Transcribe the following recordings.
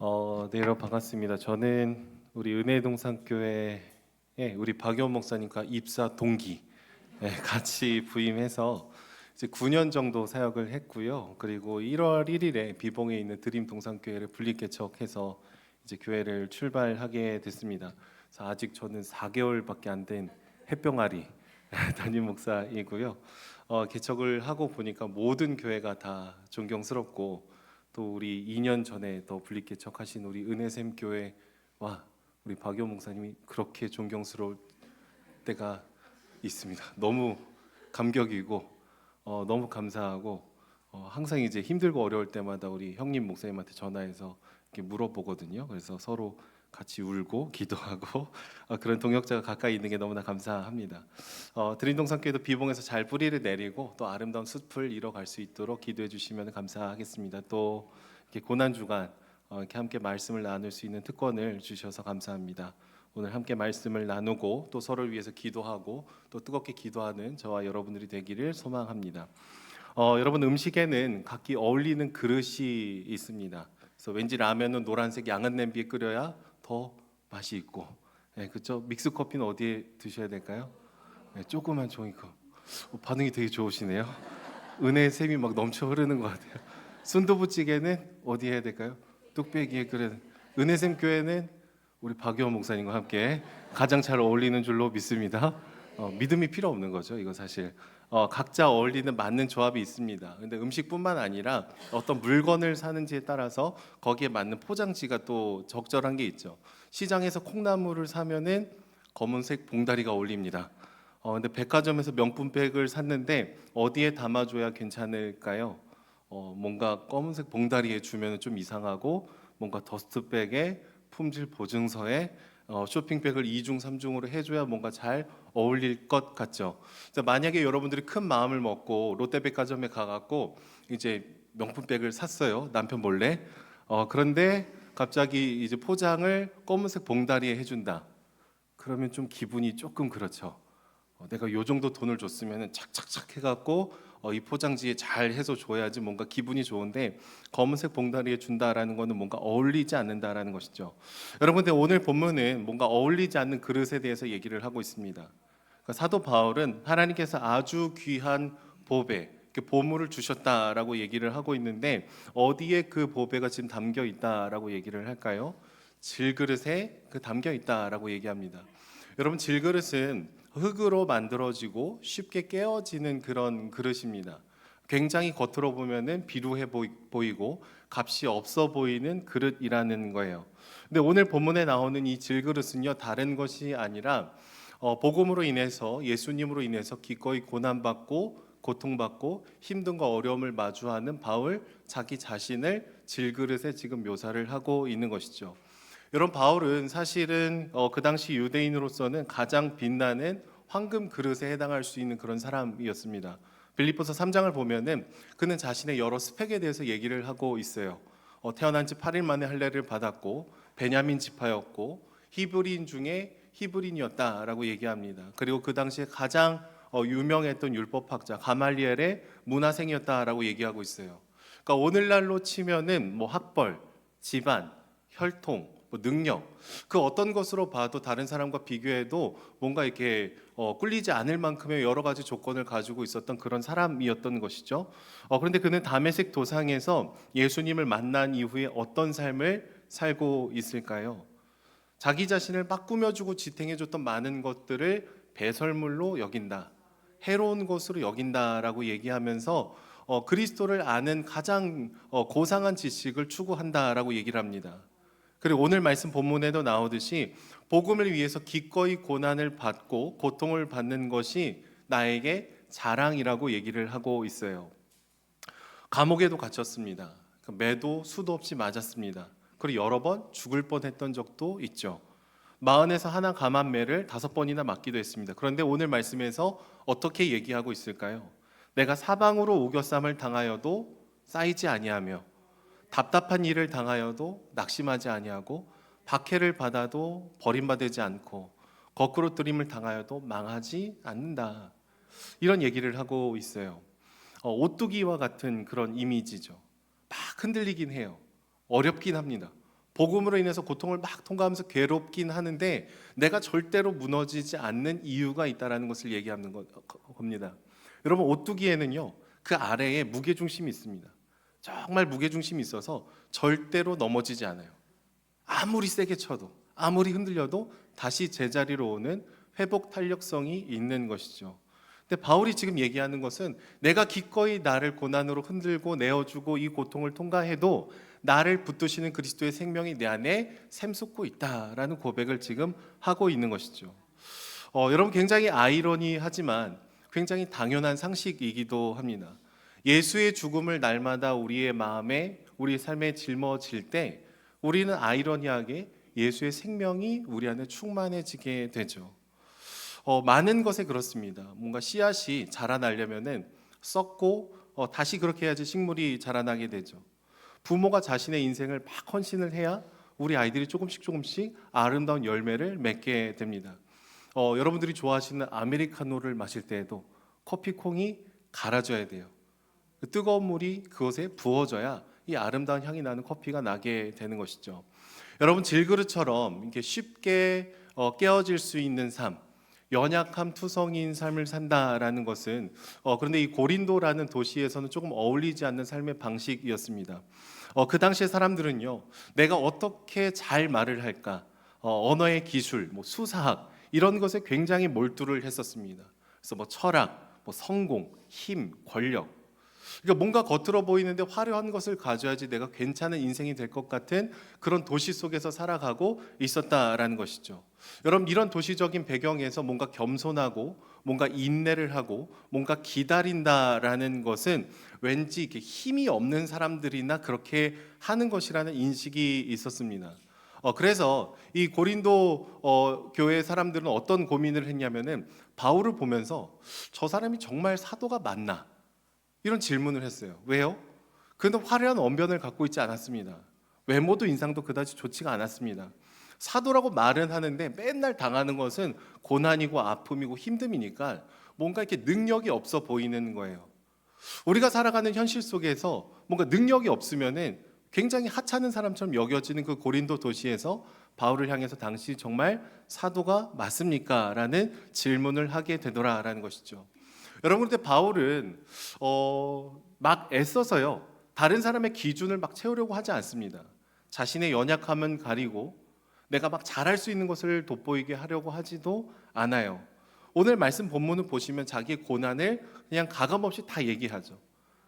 어, 네, 여러분 반갑습니다. 저는 우리 은혜동산교회에 우리 박여원 목사님과 입사 동기 예, 같이 부임해서 이제 9년 정도 사역을 했고요. 그리고 1월 1일에 비봉에 있는 드림 동산교회를 분립개척해서 이제 교회를 출발하게 됐습니다. 그래서 아직 저는 4개월밖에 안 된 햇병아리 담임 목사이고요. 어, 개척을 하고 보니까 모든 교회가 다 존경스럽고 또 우리 2년 전에 더 분립 개척하신 우리 은혜샘 교회 와 우리 박여 목사님이 그렇게 존경스러울 때가 있습니다. 너무 감격이고 어, 너무 감사하고 어, 항상 이제 힘들고 어려울 때마다 우리 형님 목사님한테 전화해서 이렇게 물어보거든요. 그래서 서로 같이 울고 기도하고 어, 그런 동역자가 가까이 있는 게 너무나 감사합니다. 어, 드림동산교회도 비봉에서 잘 뿌리를 내리고 또 아름다운 숲을 이뤄갈 수 있도록 기도해 주시면 감사하겠습니다. 또 이렇게 고난 주간 어, 이렇게 함께 말씀을 나눌 수 있는 특권을 주셔서 감사합니다. 오늘 함께 말씀을 나누고 또 서로를 위해서 기도하고 또 뜨겁게 기도하는 저와 여러분들이 되기를 소망합니다. 어, 여러분 음식에는 각기 어울리는 그릇이 있습니다. 그래서 왠지 라면은 노란색 양은 냄비에 끓여야 더 맛이 있고, 예, 그렇죠. 믹스 커피는 어디에 드셔야 될까요? 예, 조그만 종이컵. 어, 반응이 되게 좋으시네요. 은혜의 샘이 막 넘쳐 흐르는 것 같아요. 순두부찌개는 어디 해야 될까요? 뚝배기에 끓는 은혜샘 교회는 우리 박여원 목사님과 함께 가장 잘 어울리는 줄로 믿습니다. 어, 믿음이 필요 없는 거죠. 이거 사실 어, 각자 어울리는 맞는 조합이 있습니다. 근데 음식뿐만 아니라 어떤 물건을 사는지에 따라서 거기에 맞는 포장지가 또 적절한 게 있죠. 시장에서 콩나물을 사면은 검은색 봉다리가 어울립니다. 어, 근데 백화점에서 명품백을 샀는데 어디에 담아줘야 괜찮을까요? 어, 뭔가 검은색 봉다리에 주면 좀 이상하고 뭔가 더스트백에 품질 보증서에 어, 쇼핑백을 2중 3중으로 해줘야 뭔가 잘 어울릴 것 같죠. 그래서 만약에 여러분들이 큰 마음을 먹고 롯데백화점에 가갖고 이제 명품백을 샀어요 남편 몰래. 어, 그런데 갑자기 이제 포장을 검은색 봉다리에 해준다. 그러면 좀 기분이 조금 그렇죠. 어, 내가 요 정도 돈을 줬으면 착착착 해갖고 어, 이 포장지에 잘 해서 줘야지 뭔가 기분이 좋은데 검은색 봉다리에 준다라는 거는 뭔가 어울리지 않는다라는 것이죠. 여러분들 오늘 본문은 뭔가 어울리지 않는 그릇에 대해서 얘기를 하고 있습니다. 그러니까 사도 바울은 하나님께서 아주 귀한 보배, 그 보물을 주셨다라고 얘기를 하고 있는데 어디에 그 보배가 지금 담겨 있다라고 얘기를 할까요? 질그릇에 그 담겨 있다라고 얘기합니다. 여러분 질그릇은 흙으로 만들어지고 쉽게 깨어지는 그런 그릇입니다. 굉장히 겉으로 보면은 비루해 보이- 보이고 값이 없어 보이는 그릇이라는 거예요. 근데 오늘 본문에 나오는 이 질그릇은요 다른 것이 아니라 어, 복음으로 인해서 예수님으로 인해서 기꺼이 고난받고 고통받고 힘든과 어려움을 마주하는 바울 자기 자신을 질그릇에 지금 묘사를 하고 있는 것이죠. 여러분 바울은 사실은 어, 그 당시 유대인으로서는 가장 빛나는 황금 그릇에 해당할 수 있는 그런 사람이었습니다. 빌립보서 3장을 보면은 그는 자신의 여러 스펙에 대해서 얘기를 하고 있어요. 어, 태어난 지 8일 만에 할례를 받았고 베냐민 지파였고 히브리인 중에 히브리인이었다라고 얘기합니다. 그리고 그 당시에 가장 어, 유명했던 율법학자 가말리엘의 문화생이었다라고 얘기하고 있어요. 그러니까 오늘날로 치면은 뭐 학벌, 집안, 혈통, 뭐 능력 그 어떤 것으로 봐도 다른 사람과 비교해도 뭔가 이렇게 어, 꿀리지 않을 만큼의 여러 가지 조건을 가지고 있었던 그런 사람이었던 것이죠. 어, 그런데 그는 담에색 도상에서 예수님을 만난 이후에 어떤 삶을 살고 있을까요? 자기 자신을 막 꾸며주고 지탱해줬던 많은 것들을 배설물로 여긴다, 해로운 것으로 여긴다라고 얘기하면서 어, 그리스도를 아는 가장 어, 고상한 지식을 추구한다라고 얘기를 합니다. 그리고 오늘 말씀 본문에도 나오듯이 복음을 위해서 기꺼이 고난을 받고 고통을 받는 것이 나에게 자랑이라고 얘기를 하고 있어요. 감옥에도 갇혔습니다. 그 매도 수도 없이 맞았습니다. 그리고 여러 번 죽을 뻔했던 적도 있죠. 마흔에서 하나 감한 매를 다섯 번이나 맞기도 했습니다. 그런데 오늘 말씀에서 어떻게 얘기하고 있을까요? 내가 사방으로 우겨쌈을 당하여도 쌓이지 아니하며 답답한 일을 당하여도 낙심하지 아니하고 박해를 받아도 버림받지 않고 거꾸로 뜨림을 당하여도 망하지 않는다. 이런 얘기를 하고 있어요. 어, 오뚜기와 같은 그런 이미지죠. 막 흔들리긴 해요. 어렵긴 합니다. 복음으로 인해서 고통을 막 통과하면서 괴롭긴 하는데 내가 절대로 무너지지 않는 이유가 있다라는 것을 얘기하는 거- 겁니다. 여러분 오뚜기에는요 그 아래에 무게 중심이 있습니다. 정말 무게 중심이 있어서 절대로 넘어지지 않아요. 아무리 세게 쳐도 아무리 흔들려도 다시 제자리로 오는 회복 탄력성이 있는 것이죠. 근데 바울이 지금 얘기하는 것은 내가 기꺼이 나를 고난으로 흔들고 내어주고 이 고통을 통과해도 나를 붙드시는 그리스도의 생명이 내 안에 샘솟고 있다라는 고백을 지금 하고 있는 것이죠. 어, 여러분 굉장히 아이러니하지만 굉장히 당연한 상식이기도 합니다. 예수의 죽음을 날마다 우리의 마음에 우리 삶에 짊어질 때 우리는 아이러니하게 예수의 생명이 우리 안에 충만해지게 되죠. 어, 많은 것에 그렇습니다. 뭔가 씨앗이 자라나려면은 썩고 어, 다시 그렇게 해야지 식물이 자라나게 되죠. 부모가 자신의 인생을 막 헌신을 해야 우리 아이들이 조금씩 조금씩 아름다운 열매를 맺게 됩니다. 어, 여러분들이 좋아하시는 아메리카노를 마실 때에도 커피 콩이 갈아져야 돼요. 그 뜨거운 물이 그것에 부어져야 이 아름다운 향이 나는 커피가 나게 되는 것이죠. 여러분 질그릇처럼 이렇게 쉽게 어, 깨어질 수 있는 삶, 연약함 투성이인 삶을 산다라는 것은 어, 그런데 이 고린도라는 도시에서는 조금 어울리지 않는 삶의 방식이었습니다. 어, 그 당시에 사람들은요, 내가 어떻게 잘 말을 할까, 어, 언어의 기술, 뭐 수사학 이런 것에 굉장히 몰두를 했었습니다. 그래서 뭐 철학, 뭐 성공, 힘, 권력 그러니까 뭔가 겉으로 보이는데 화려한 것을 가져야지 내가 괜찮은 인생이 될 것 같은 그런 도시 속에서 살아가고 있었다라는 것이죠. 여러분 이런 도시적인 배경에서 뭔가 겸손하고 뭔가 인내를 하고 뭔가 기다린다라는 것은 왠지 이렇게 힘이 없는 사람들이나 그렇게 하는 것이라는 인식이 있었습니다. 어, 그래서 이 고린도 어, 교회 사람들은 어떤 고민을 했냐면은 바울을 보면서 저 사람이 정말 사도가 맞나? 이런 질문을 했어요. 왜요? 그는 화려한 언변을 갖고 있지 않았습니다. 외모도 인상도 그다지 좋지가 않았습니다. 사도라고 말은 하는데 맨날 당하는 것은 고난이고 아픔이고 힘듦이니까 뭔가 이렇게 능력이 없어 보이는 거예요. 우리가 살아가는 현실 속에서 뭔가 능력이 없으면은 굉장히 하찮은 사람처럼 여겨지는 그 고린도 도시에서 바울을 향해서 당시 정말 사도가 맞습니까? 라는 질문을 하게 되더라라는 것이죠. 여러분 근데 바울은 어, 막 애써서요 다른 사람의 기준을 막 채우려고 하지 않습니다. 자신의 연약함은 가리고 내가 막 잘할 수 있는 것을 돋보이게 하려고 하지도 않아요. 오늘 말씀 본문을 보시면 자기의 고난을 그냥 가감 없이 다 얘기하죠.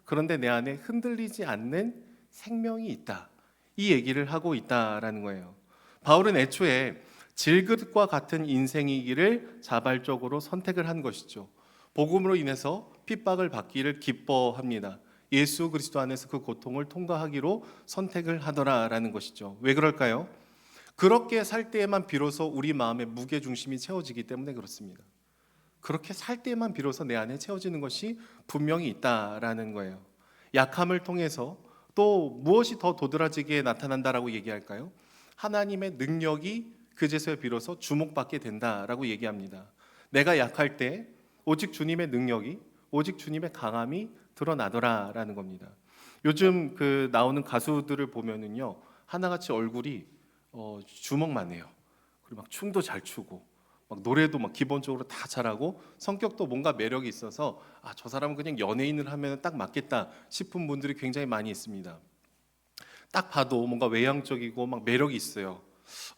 그런데 내 안에 흔들리지 않는 생명이 있다. 이 얘기를 하고 있다라는 거예요. 바울은 애초에 질긋과 같은 인생이기를 자발적으로 선택을 한 것이죠. 복음으로 인해서 핍박을 받기를 기뻐합니다. 예수 그리스도 안에서 그 고통을 통과하기로 선택을 하더라라는 것이죠. 왜 그럴까요? 그렇게 살 때에만 비로소 우리 마음의 무게 중심이 채워지기 때문에 그렇습니다. 그렇게 살 때에만 비로소 내 안에 채워지는 것이 분명히 있다라는 거예요. 약함을 통해서 또 무엇이 더 도드라지게 나타난다라고 얘기할까요? 하나님의 능력이 그제서야 비로소 주목받게 된다라고 얘기합니다. 내가 약할 때 오직 주님의 능력이 오직 주님의 강함이 드러나더라라는 겁니다. 요즘 그 나오는 가수들을 보면은요 하나같이 얼굴이 어, 주먹만 해요. 그리고 막 춤도 잘 추고 막 노래도 막 기본적으로 다 잘하고 성격도 뭔가 매력이 있어서 아 저 사람은 그냥 연예인을 하면 딱 맞겠다 싶은 분들이 굉장히 많이 있습니다. 딱 봐도 뭔가 외향적이고 막 매력이 있어요.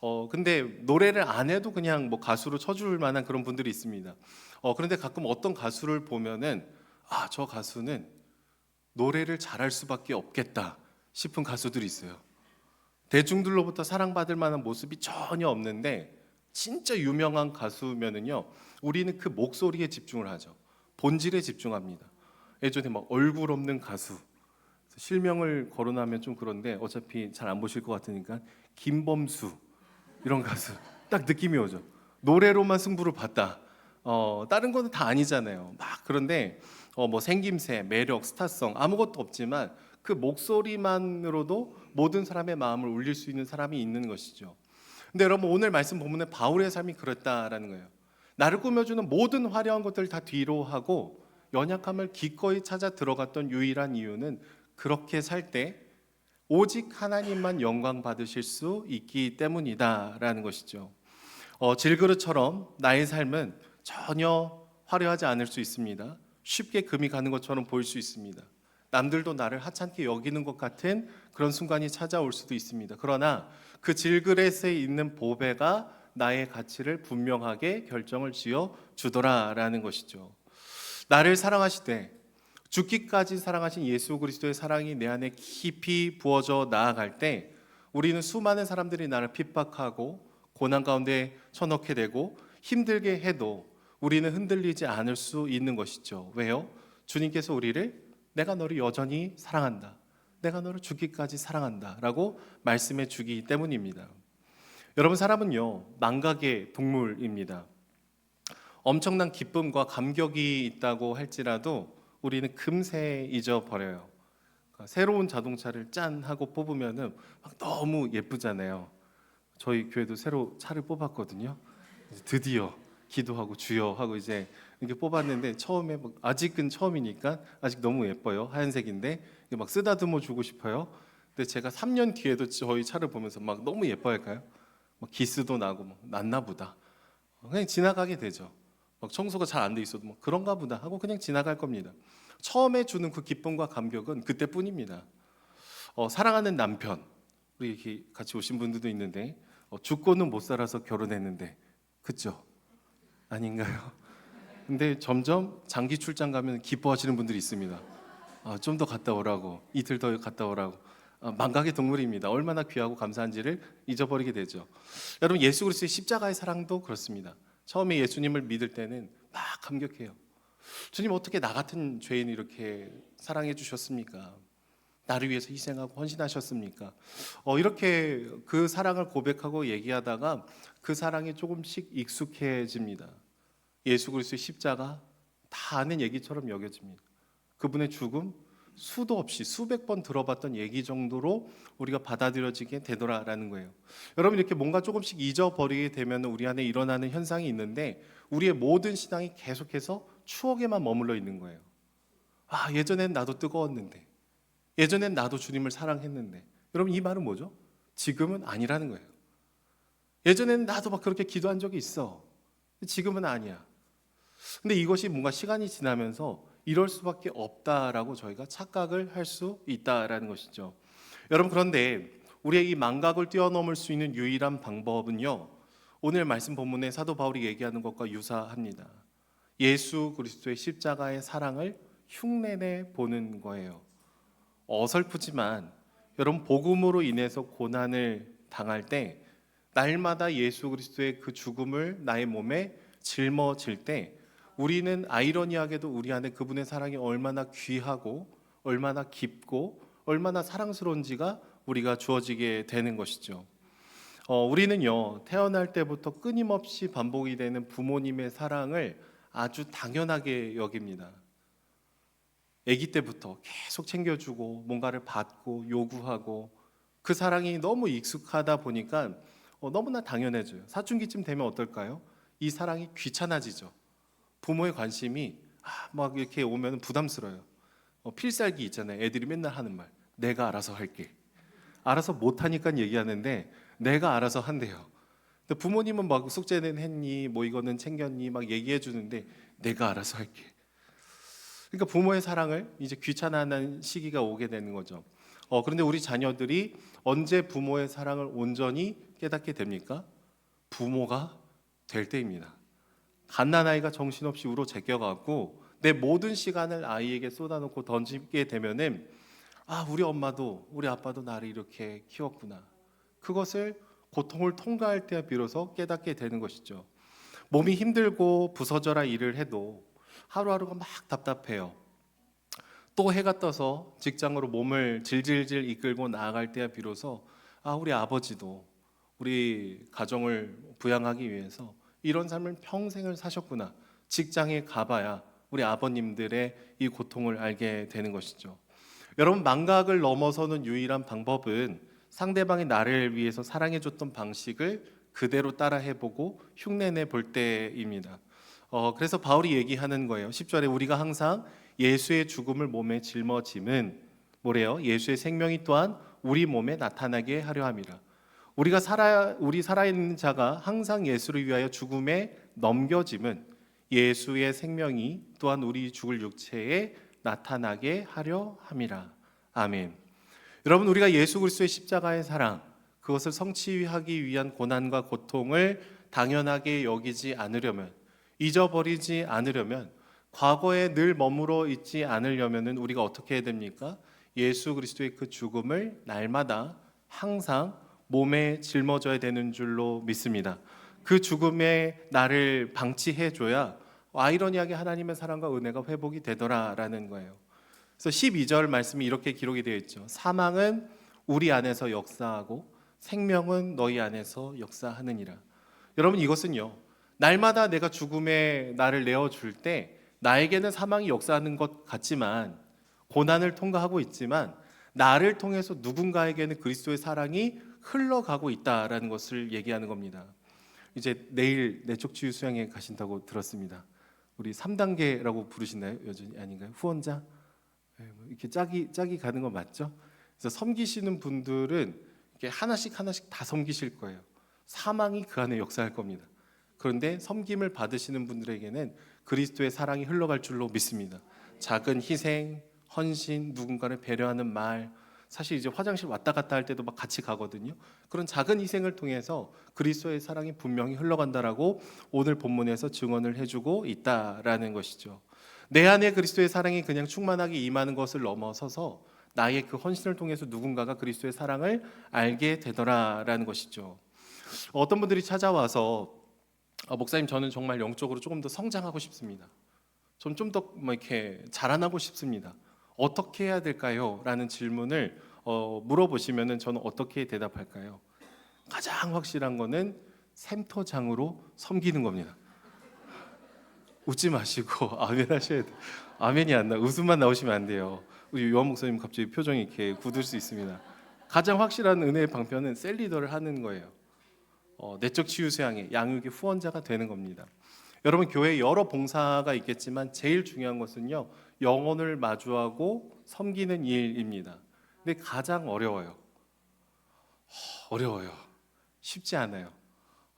어 근데 노래를 안 해도 그냥 뭐 가수로 쳐줄 만한 그런 분들이 있습니다. 어 그런데 가끔 어떤 가수를 보면은 아 저 가수는 노래를 잘할 수밖에 없겠다 싶은 가수들이 있어요. 대중들로부터 사랑받을 만한 모습이 전혀 없는데 진짜 유명한 가수면은요 우리는 그 목소리에 집중을 하죠 본질에 집중합니다 예전에 막 얼굴 없는 가수 실명을 거론하면 좀 그런데 어차피 잘 안 보실 것 같으니까 김범수 이런 가수 딱 느낌이 오죠 노래로만 승부를 봤다 어 다른 거는 다 아니잖아요 막 그런데 어 뭐 생김새 매력 스타성 아무것도 없지만 그 목소리만으로도 모든 사람의 마음을 울릴 수 있는 사람이 있는 것이죠. 근데 여러분 오늘 말씀 본문에 바울의 삶이 그랬다라는 거예요. 나를 꾸며주는 모든 화려한 것들 다 뒤로 하고 연약함을 기꺼이 찾아 들어갔던 유일한 이유는 그렇게 살 때 오직 하나님만 영광 받으실 수 있기 때문이다라는 것이죠. 어, 질그릇처럼 나의 삶은 전혀 화려하지 않을 수 있습니다. 쉽게 금이 가는 것처럼 보일 수 있습니다. 남들도 나를 하찮게 여기는 것 같은 그런 순간이 찾아올 수도 있습니다. 그러나 그 질그릇에 있는 보배가 나의 가치를 분명하게 결정을 지어 주더라라는 것이죠. 나를 사랑하시되 죽기까지 사랑하신 예수 그리스도의 사랑이 내 안에 깊이 부어져 나아갈 때 우리는 수많은 사람들이 나를 핍박하고 고난 가운데 쳐넣게 되고 힘들게 해도 우리는 흔들리지 않을 수 있는 것이죠. 왜요? 주님께서 우리를 내가 너를 여전히 사랑한다. 내가 너를 죽기까지 사랑한다 라고 말씀해 주기 때문입니다. 여러분 사람은요 망각의 동물입니다. 엄청난 기쁨과 감격이 있다고 할지라도 우리는 금세 잊어버려요. 그러니까 새로운 자동차를 짠 하고 뽑으면은 막 너무 예쁘잖아요. 저희 교회도 새로 차를 뽑았거든요. 드디어 기도하고 주여 하고 이제 이렇게 뽑았는데 처음에 막 아직은 처음이니까 아직 너무 예뻐요 하얀색인데 막 쓰다듬어 주고 싶어요. 근데 제가 3년 뒤에도 저희 차를 보면서 막 너무 예뻐할까요? 막 기스도 나고 막 났나 보다. 그냥 지나가게 되죠. 막 청소가 잘 안 돼 있어도 뭐 그런가 보다 하고 그냥 지나갈 겁니다. 처음에 주는 그 기쁨과 감격은 그때뿐입니다. 어, 사랑하는 남편 우리 같이 오신 분들도 있는데 어, 죽고는 못 살아서 결혼했는데 그죠? 아닌가요? 근데 점점 장기 출장 가면 기뻐하시는 분들이 있습니다. 아, 좀 더 갔다 오라고 이틀 더 갔다 오라고 아, 망각의 동물입니다. 얼마나 귀하고 감사한지를 잊어버리게 되죠. 여러분 예수 그리스도의 십자가의 사랑도 그렇습니다. 처음에 예수님을 믿을 때는 막 감격해요. 주님 어떻게 나 같은 죄인 이렇게 사랑해 주셨습니까? 나를 위해서 희생하고 헌신하셨습니까? 어, 이렇게 그 사랑을 고백하고 얘기하다가 그 사랑이 조금씩 익숙해집니다. 예수 그리스도의 십자가 다 아는 얘기처럼 여겨집니다. 그분의 죽음 수도 없이 수백 번 들어봤던 얘기 정도로 우리가 받아들여지게 되더라라는 거예요. 여러분 이렇게 뭔가 조금씩 잊어버리게 되면 우리 안에 일어나는 현상이 있는데 우리의 모든 신앙이 계속해서 추억에만 머물러 있는 거예요. 아 예전엔 나도 뜨거웠는데 예전엔 나도 주님을 사랑했는데 여러분 이 말은 뭐죠? 지금은 아니라는 거예요. 예전에는 나도 막 그렇게 기도한 적이 있어. 지금은 아니야. 근데 이것이 뭔가 시간이 지나면서 이럴 수밖에 없다라고 저희가 착각을 할 수 있다라는 것이죠. 여러분 그런데 우리의 이 망각을 뛰어넘을 수 있는 유일한 방법은요. 오늘 말씀 본문에 사도 바울이 얘기하는 것과 유사합니다. 예수 그리스도의 십자가의 사랑을 흉내내 보는 거예요. 어설프지만 여러분 복음으로 인해서 고난을 당할 때 날마다 예수 그리스도의 그 죽음을 나의 몸에 짊어질 때 우리는 아이러니하게도 우리 안에 그분의 사랑이 얼마나 귀하고 얼마나 깊고 얼마나 사랑스러운지가 우리가 주어지게 되는 것이죠. 어, 우리는요 태어날 때부터 끊임없이 반복이 되는 부모님의 사랑을 아주 당연하게 여깁니다. 아기 때부터 계속 챙겨주고 뭔가를 받고 요구하고 그 사랑이 너무 익숙하다 보니까 어, 너무나 당연해져요. 사춘기쯤 되면 어떨까요? 이 사랑이 귀찮아지죠. 부모의 관심이 아, 막 이렇게 오면 부담스러워요. 어, 필살기 있잖아요. 애들이 맨날 하는 말. 내가 알아서 할게. 알아서 못하니까 얘기하는데 내가 알아서 한대요. 근데 부모님은 막 숙제는 했니, 뭐 이거는 챙겼니, 막 얘기해 주는데 내가 알아서 할게. 그러니까 부모의 사랑을 이제 귀찮아하는 시기가 오게 되는 거죠. 어, 그런데 우리 자녀들이 언제 부모의 사랑을 온전히 깨닫게 됩니까? 부모가 될 때입니다. 갓난아이가 정신없이 울어 제껴갖고 내 모든 시간을 아이에게 쏟아놓고 던지게 되면은 아 우리 엄마도 우리 아빠도 나를 이렇게 키웠구나. 그것을 고통을 통과할 때 비로소 깨닫게 되는 것이죠. 몸이 힘들고 부서져라 일을 해도 하루하루가 막 답답해요. 또 해가 떠서 직장으로 몸을 질질질 이끌고 나아갈 때야 비로소 아 우리 아버지도 우리 가정을 부양하기 위해서 이런 삶을 평생을 사셨구나. 직장에 가봐야 우리 아버님들의 이 고통을 알게 되는 것이죠. 여러분 망각을 넘어서는 유일한 방법은 상대방이 나를 위해서 사랑해줬던 방식을 그대로 따라해보고 흉내내 볼 때입니다. 어, 그래서 바울이 얘기하는 거예요. 10절에 우리가 항상 예수의 죽음을 몸에 짊어짐은 뭐래요? 예수의 생명이 또한 우리 몸에 나타나게 하려 함이라. 우리가 살아 우리 살아 있는 자가 항상 예수를 위하여 죽음에 넘겨짐은 예수의 생명이 또한 우리 죽을 육체에 나타나게 하려 함이라. 아멘. 여러분 우리가 예수 그리스도의 십자가의 사랑 그것을 성취하기 위한 고난과 고통을 당연하게 여기지 않으려면 잊어버리지 않으려면 과거에 늘 머물러 있지 않으려면은 우리가 어떻게 해야 됩니까? 예수 그리스도의 그 죽음을 날마다 항상 몸에 짊어져야 되는 줄로 믿습니다. 그 죽음에 나를 방치해 줘야 아이러니하게 하나님의 사랑과 은혜가 회복이 되더라라는 거예요. 그래서 12절 말씀이 이렇게 기록이 되어 있죠. 사망은 우리 안에서 역사하고 생명은 너희 안에서 역사하느니라. 여러분 이것은요. 날마다 내가 죽음에 나를 내어 줄 때 나에게는 사망이 역사하는 것 같지만 고난을 통과하고 있지만 나를 통해서 누군가에게는 그리스도의 사랑이 흘러가고 있다라는 것을 얘기하는 겁니다. 이제 내일 내적 치유 수양에 가신다고 들었습니다. 우리 3단계라고 부르시나요? 여전히 아닌가요? 후원자? 네, 뭐 이렇게 짝이 짝이 가는 거 맞죠? 그래서 섬기시는 분들은 이렇게 하나씩 하나씩 다 섬기실 거예요. 사망이 그 안에 역사할 겁니다. 그런데 섬김을 받으시는 분들에게는 그리스도의 사랑이 흘러갈 줄로 믿습니다. 작은 희생, 헌신, 누군가를 배려하는 말, 사실 이제 화장실 왔다 갔다 할 때도 막 같이 가거든요. 그런 작은 희생을 통해서 그리스도의 사랑이 분명히 흘러간다라고 오늘 본문에서 증언을 해주고 있다라는 것이죠. 내 안에 그리스도의 사랑이 그냥 충만하게 임하는 것을 넘어서서 나의 그 헌신을 통해서 누군가가 그리스도의 사랑을 알게 되더라라는 것이죠. 어떤 분들이 찾아와서 아, 목사님 저는 정말 영적으로 조금 더 성장하고 싶습니다. 전좀더 뭐 이렇게 자라나고 싶습니다. 어떻게 해야 될까요? 라는 질문을 어, 물어보시면은 저는 어떻게 대답할까요? 가장 확실한 거는 샘터장으로 섬기는 겁니다. 웃지 마시고 아멘 하셔야 돼요. 아멘이 안 나. 웃음만 나오시면 안 돼요. 우리 요한 목사님 갑자기 표정이 이렇게 굳을 수 있습니다. 가장 확실한 은혜의 방편은 셀리더를 하는 거예요. 어, 내적 치유 수양의 양육의 후원자가 되는 겁니다. 여러분 교회 여러 봉사가 있겠지만 제일 중요한 것은요 영혼을 마주하고 섬기는 일입니다. 근데 가장 어려워요. 어려워요. 쉽지 않아요.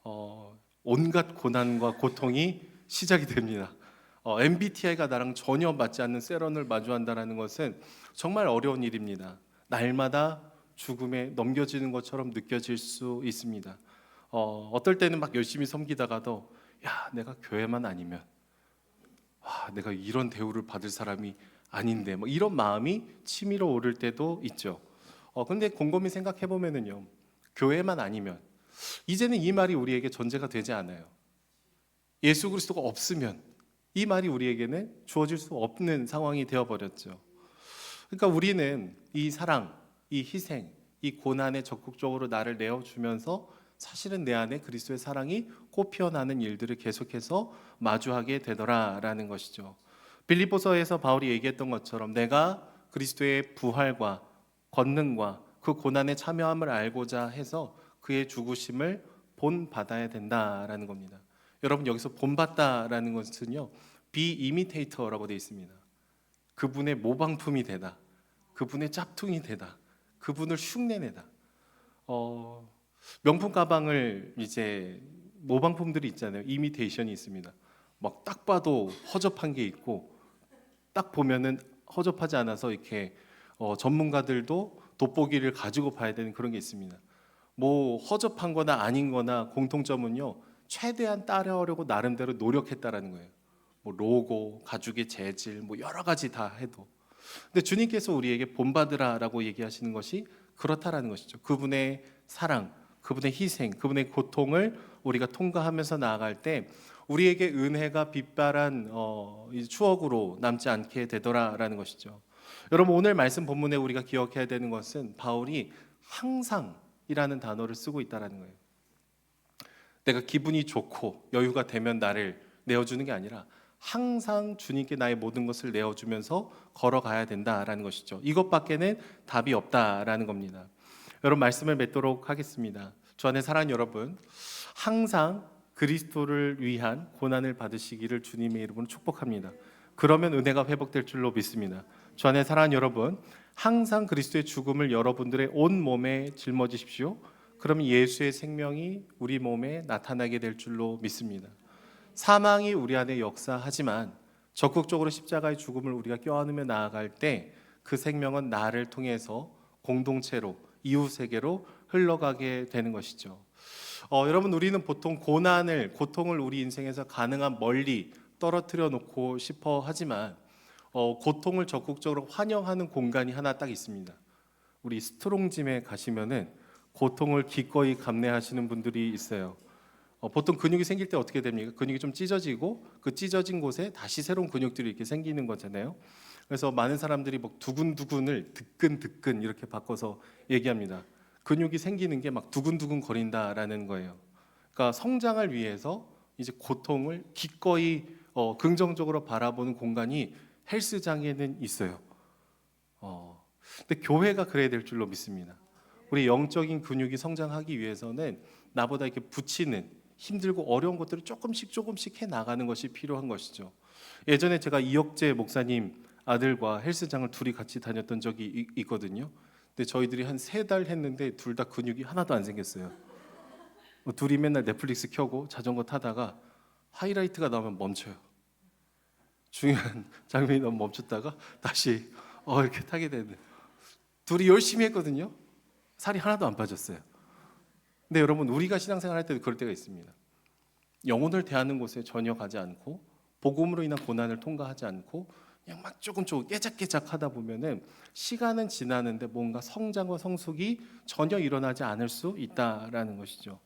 어, 온갖 고난과 고통이 시작이 됩니다. 어, MBTI가 나랑 전혀 맞지 않는 세런을 마주한다는 것은 정말 어려운 일입니다. 날마다 죽음에 넘겨지는 것처럼 느껴질 수 있습니다. 어, 어떨 때는 막 열심히 섬기다가도 야 내가 교회만 아니면 와 내가 이런 대우를 받을 사람이 아닌데 뭐 이런 마음이 치밀어 오를 때도 있죠. 어 근데 곰곰이 생각해 보면은요 교회만 아니면 이제는 이 말이 우리에게 전제가 되지 않아요. 예수 그리스도가 없으면 이 말이 우리에게는 주어질 수 없는 상황이 되어 버렸죠. 그러니까 우리는 이 사랑, 이 희생, 이 고난에 적극적으로 나를 내어 주면서 사실은 내 안에 그리스도의 사랑이 꽃피어나는 일들을 계속해서 마주하게 되더라라는 것이죠. 빌립보서에서 바울이 얘기했던 것처럼 내가 그리스도의 부활과 권능과 그 고난에 참여함을 알고자 해서 그의 죽으심을 본 받아야 된다라는 겁니다. 여러분 여기서 본 받다라는 것은요 비 이미테이터라고 되어 있습니다. 그분의 모방품이 되다, 그분의 짝퉁이 되다, 그분을 흉내내다. 어, 명품 가방을 이제 모방품들이 있잖아요. 이미테이션이 있습니다. 막 딱 봐도 허접한 게 있고 딱 보면은 허접하지 않아서 이렇게 어, 전문가들도 돋보기를 가지고 봐야 되는 그런 게 있습니다. 뭐 허접한 거나 아닌 거나 공통점은요. 최대한 따라오려고 나름대로 노력했다라는 거예요. 뭐 로고, 가죽의 재질, 뭐 여러 가지 다 해도. 근데 주님께서 우리에게 본받으라라고 얘기하시는 것이 그렇다라는 것이죠. 그분의 사랑, 그분의 희생, 그분의 고통을 우리가 통과하면서 나아갈 때 우리에게 은혜가 빛바란 어, 이 추억으로 남지 않게 되더라라는 것이죠. 여러분 오늘 말씀 본문에 우리가 기억해야 되는 것은 바울이 항상이라는 단어를 쓰고 있다라는 거예요. 내가 기분이 좋고 여유가 되면 나를 내어주는 게 아니라 항상 주님께 나의 모든 것을 내어주면서 걸어가야 된다라는 것이죠. 이것밖에는 답이 없다라는 겁니다. 여러분 말씀을 맺도록 하겠습니다. 주 안에 사랑 여러분, 항상 그리스도를 위한 고난을 받으시기를 주님의 이름으로 축복합니다. 그러면 은혜가 회복될 줄로 믿습니다. 주 안에 사랑 여러분, 항상 그리스도의 죽음을 여러분들의 온 몸에 짊어지십시오. 그러면 예수의 생명이 우리 몸에 나타나게 될 줄로 믿습니다. 사망이 우리 안에 역사하지만 적극적으로 십자가의 죽음을 우리가 껴안으며 나아갈 때 그 생명은 나를 통해서 공동체로 이웃에게로 흘러가게 되는 것이죠. 어, 여러분 우리는 보통 고난을 고통을 우리 인생에서 가능한 멀리 떨어뜨려 놓고 싶어 하지만 어, 고통을 적극적으로 환영하는 공간이 하나 딱 있습니다. 우리 스트롱짐에 가시면은 고통을 기꺼이 감내하시는 분들이 있어요. 어, 보통 근육이 생길 때 어떻게 됩니까? 근육이 좀 찢어지고 그 찢어진 곳에 다시 새로운 근육들이 이렇게 생기는 거잖아요. 그래서 많은 사람들이 뭐 두근두근을 드끈드끈 이렇게 바꿔서 얘기합니다. 근육이 생기는 게 막 두근두근 거린다라는 거예요. 그러니까 성장을 위해서 이제 고통을 기꺼이 어, 긍정적으로 바라보는 공간이 헬스장에는 있어요. 어, 근데 교회가 그래야 될 줄로 믿습니다. 우리 영적인 근육이 성장하기 위해서는 나보다 이렇게 붙이는 힘들고 어려운 것들을 조금씩 조금씩 해 나가는 것이 필요한 것이죠. 예전에 제가 이혁재 목사님 아들과 헬스장을 둘이 같이 다녔던 적이 이- 있거든요. 근데 저희들이 한 세 달 했는데 둘 다 근육이 하나도 안 생겼어요. 뭐 둘이 맨날 넷플릭스 켜고 자전거 타다가 하이라이트가 나오면 멈춰요. 중요한 장면이 나오면 멈췄다가 다시 어 이렇게 타게 되는. 둘이 열심히 했거든요. 살이 하나도 안 빠졌어요. 근데 여러분 우리가 신앙생활 할 때도 그럴 때가 있습니다. 영혼을 대하는 곳에 전혀 가지 않고 복음으로 인한 고난을 통과하지 않고 그냥 막 조금 조금 깨작깨작 하다 보면은 시간은 지나는데 뭔가 성장과 성숙이 전혀 일어나지 않을 수 있다라는 것이죠.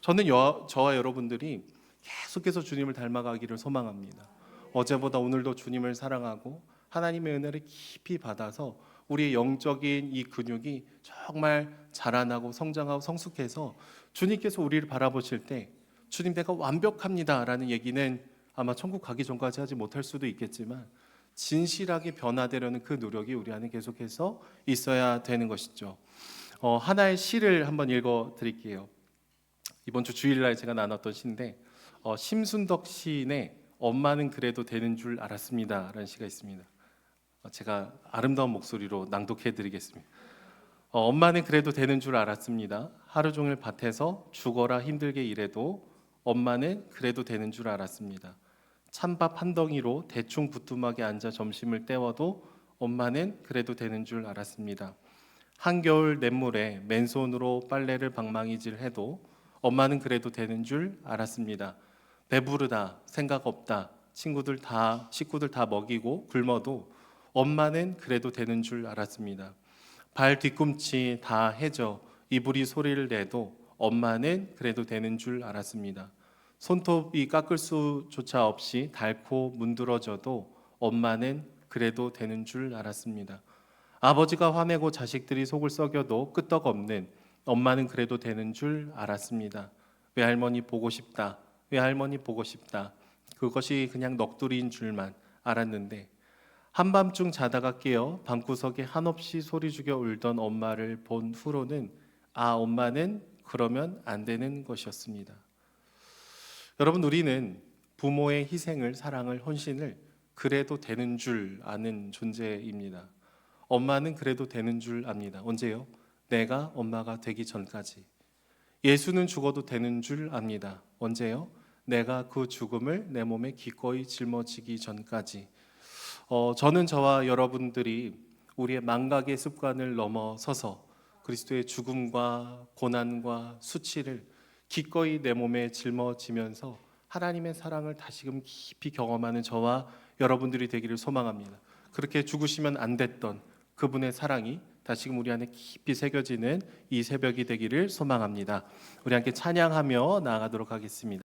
저는 여, 저와 여러분들이 계속해서 주님을 닮아가기를 소망합니다. 어제보다 오늘도 주님을 사랑하고 하나님의 은혜를 깊이 받아서 우리의 영적인 이 근육이 정말 자라나고 성장하고 성숙해서 주님께서 우리를 바라보실 때 주님 내가 완벽합니다라는 얘기는 아마 천국 가기 전까지 하지 못할 수도 있겠지만 진실하게 변화되려는 그 노력이 우리 안에 계속해서 있어야 되는 것이죠. 어, 하나의 시를 한번 읽어 드릴게요. 이번 주 주일날 제가 나눴던 시인데 어, 심순덕 시인의 엄마는 그래도 되는 줄 알았습니다라는 시가 있습니다. 어, 제가 아름다운 목소리로 낭독해 드리겠습니다. 어, 엄마는 그래도 되는 줄 알았습니다. 하루 종일 밭에서 죽어라 힘들게 일해도 엄마는 그래도 되는 줄 알았습니다. 찬밥 한 덩이로 대충 부뚜막에 앉아 점심을 때워도 엄마는 그래도 되는 줄 알았습니다. 한겨울 냇물에 맨손으로 빨래를 방망이질 해도 엄마는 그래도 되는 줄 알았습니다. 배부르다, 생각 없다, 친구들 다 식구들 다 먹이고 굶어도 엄마는 그래도 되는 줄 알았습니다. 발 뒤꿈치 다 해져 이불이 소리를 내도 엄마는 그래도 되는 줄 알았습니다. 손톱이 깎을 수조차 없이 닳고 문드러져도 엄마는 그래도 되는 줄 알았습니다. 아버지가 화내고 자식들이 속을 썩여도 끄떡없는 엄마는 그래도 되는 줄 알았습니다. 외할머니 보고 싶다. 외할머니 보고 싶다. 그것이 그냥 넋두리인 줄만 알았는데 한밤중 자다가 깨어 방구석에 한없이 소리 죽여 울던 엄마를 본 후로는 아 엄마는 그러면 안 되는 것이었습니다. 여러분 우리는 부모의 희생을 사랑을 헌신을 그래도 되는 줄 아는 존재입니다. 엄마는 그래도 되는 줄 압니다. 언제요? 내가 엄마가 되기 전까지. 예수는 죽어도 되는 줄 압니다. 언제요? 내가 그 죽음을 내 몸에 기꺼이 짊어지기 전까지. 어, 저는 저와 여러분들이 우리의 망각의 습관을 넘어서서 그리스도의 죽음과 고난과 수치를 기꺼이 내 몸에 짊어지면서 하나님의 사랑을 다시금 깊이 경험하는 저와 여러분들이 되기를 소망합니다. 그렇게 죽으시면 안 됐던 그분의 사랑이 다시금 우리 안에 깊이 새겨지는 이 새벽이 되기를 소망합니다. 우리 함께 찬양하며 나아가도록 하겠습니다.